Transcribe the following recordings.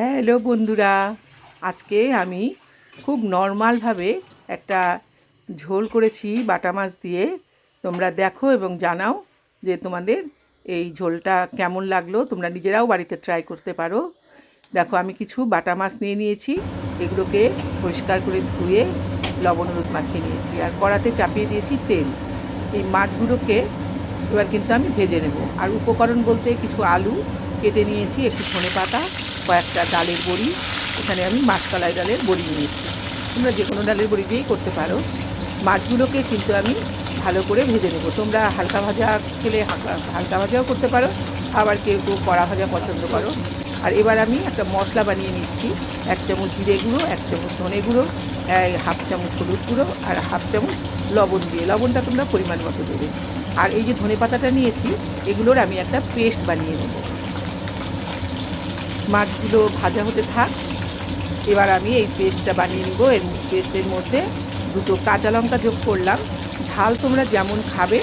Hello বন্ধুরা, আজকে আমি খুব নর্মালভাবে একটা ঝোল করেছি বাটা মাছ দিয়ে। তোমরা দেখো এবং জানাও যে তোমাদের এই ঝোলটা কেমন লাগল। তোমরা নিজেরাও বাড়িতে ট্রাই করতে পারো। দেখো, আমি কিছু বাটা মাছ নিয়ে নিয়েছি। এগুলোকে পরিষ্কার করে ধুয়ে লবণ হলুদ মাখিয়ে নিয়েছি আর কড়াতে চাপিয়ে দিয়েছি তেল। এই মাছগুলোকে এবার কিন্তু আমি ভেজে নেব। আর উপকরণ বলতে কিছু আলু কেটে নিয়েছি, একটু ধনে পাতা কয়েকটা ডালের বড়ি। এখানে আমি মাছকালাই ডালের বড়ি নিয়েছি। তোমরা যে কোনো ডালের বড়ি দিয়েই করতে পারো। মাছগুলোকে কিন্তু আমি ভালো করে ভেজে নেব। তোমরা হালকা ভাজা খেলে হালকা ভাজাও করতে পারো। আবার কেউ কেউ কড়া ভাজা পছন্দ করো। আর এবার আমি একটা মশলা বানিয়ে নিচ্ছি। এক চামচ জিরে গুঁড়ো, এক চামচ ধনে গুঁড়ো হাফ চামচ হলুদ গুঁড়ো আর হাফ চামচ লবণ দিয়ে। লবণটা তোমরা পরিমাণ মতো দেবে। আর এই যে ধনে পাতাটা নিয়েছি, এগুলোর আমি একটা পেস্ট বানিয়ে নেব। মাছগুলো ভাজা হতে থাক। এবার আমি এই পেস্টটা বানিয়ে নিব। এর পেস্টের মধ্যে দুটো কাঁচা লঙ্কা যোগ করলাম। ঝাল তোমরা যেমন খাবে,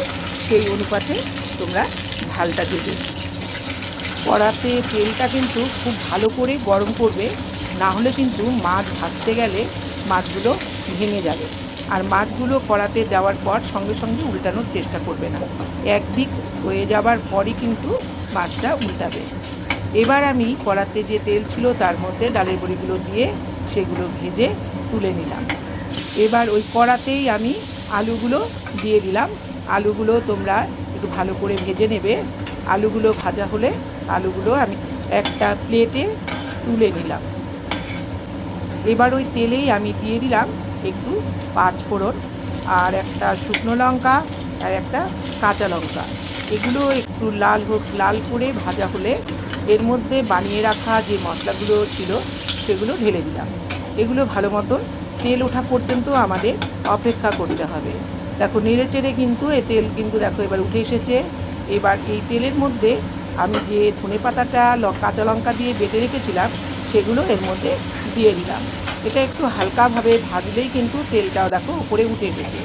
সেই অনুপাতে তোমরা ঝালটা দেবে। কড়াতে তেলটা কিন্তু খুব ভালো করে গরম করবে। না হলে কিন্তু মাছ ভাজতে গেলে মাছগুলো ভেঙে যাবে। আর মাছগুলো কড়াতে দেওয়ার পর সঙ্গে সঙ্গে উল্টানোর চেষ্টা করবে না। একদিক হয়ে যাবার পরই কিন্তু মাছটা উল্টাবে। এবার আমি কড়াতে যে তেল ছিল তার মধ্যে ডালের বড়িগুলো দিয়ে সেগুলো ভেজে তুলে নিলাম। এবার ওই কড়াতেই আমি আলুগুলো দিয়ে দিলাম। আলুগুলো তোমরা একটু ভালো করে ভেজে নেবে। আলুগুলো ভাজা হলে আলুগুলো আমি একটা প্লেটে তুলে নিলাম। এবার ওই তেলেই আমি দিয়ে দিলাম একটু পাঁচ ফোড়ন আর একটা শুকনো লঙ্কা আর একটা কাঁচা লঙ্কা। এগুলো একটু লাল হোক, লাল করে ভাজা হলে এর মধ্যে বানিয়ে রাখা যে মশলাগুলো ছিল সেগুলো ঢেলে দিলাম। এগুলো ভালো মতন তেল ওঠা পর্যন্ত আমাদের অপেক্ষা করতে হবে। দেখো, নেড়ে চেড়ে কিন্তু এ তেল কিন্তু দেখো এবার উঠে এসেছে। এবার এই তেলের মধ্যে আমি যে ধনে পাতাটা কাঁচা লঙ্কা দিয়ে বেটে রেখেছিলাম, সেগুলো এর মধ্যে দিয়ে দিলাম। এটা একটু হালকাভাবে ভাজলেই কিন্তু তেলটাও দেখো উপরে উঠে এসেছে।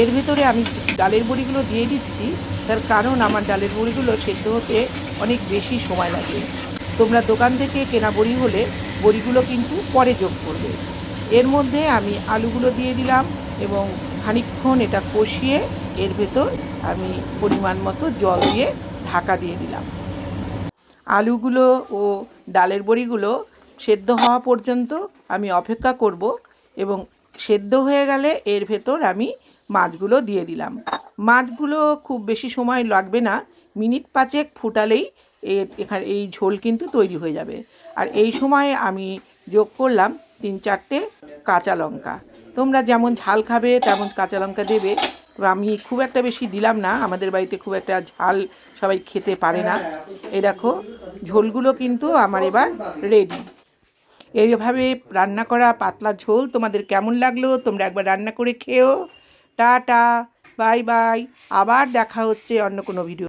এর ভিতরে আমি ডালের বড়িগুলো দিয়ে দিচ্ছি। তার কারণ আমার ডালের বড়িগুলো সেদ্ধ হতে অনেক বেশি সময় লাগে। তোমরা দোকান থেকে কেনা বড়ি হলে বড়িগুলো কিন্তু পরে যোগ করবে। এর মধ্যে আমি আলুগুলো দিয়ে দিলাম এবং খানিকক্ষণ এটা কষিয়ে এর ভেতর আমি পরিমাণ মতো জল দিয়ে ঢাকা দিয়ে দিলাম। আলুগুলো ও ডালের বড়িগুলো সেদ্ধ হওয়া পর্যন্ত আমি অপেক্ষা করব এবং সেদ্ধ হয়ে গেলে এর ভেতর আমি মাছগুলো দিয়ে দিলাম। মাছগুলো খুব বেশি সময় লাগবে না মিনিট পাঁচেক ফুটালেই এখানে এই ঝোল কিন্তু তৈরি হয়ে যাবে। আর এই সময় আমি যোগ করলাম তিন চারটে কাঁচা লঙ্কা। তোমরা যেমন ঝাল খাবে, তেমন কাঁচা লঙ্কা দেবে। আমি খুব একটা বেশি দিলাম না, আমাদের বাড়িতে খুব একটা ঝাল সবাই খেতে পারে না। এই দেখো, ঝোলগুলো কিন্তু আমার এবার রেডি এইভাবে রান্না করা পাতলা ঝোল তোমাদের কেমন লাগল তোমরা একবার রান্না করে খেও টাটা, বাই বাই, আবার দেখা হচ্ছে অন্য কোনো ভিডিও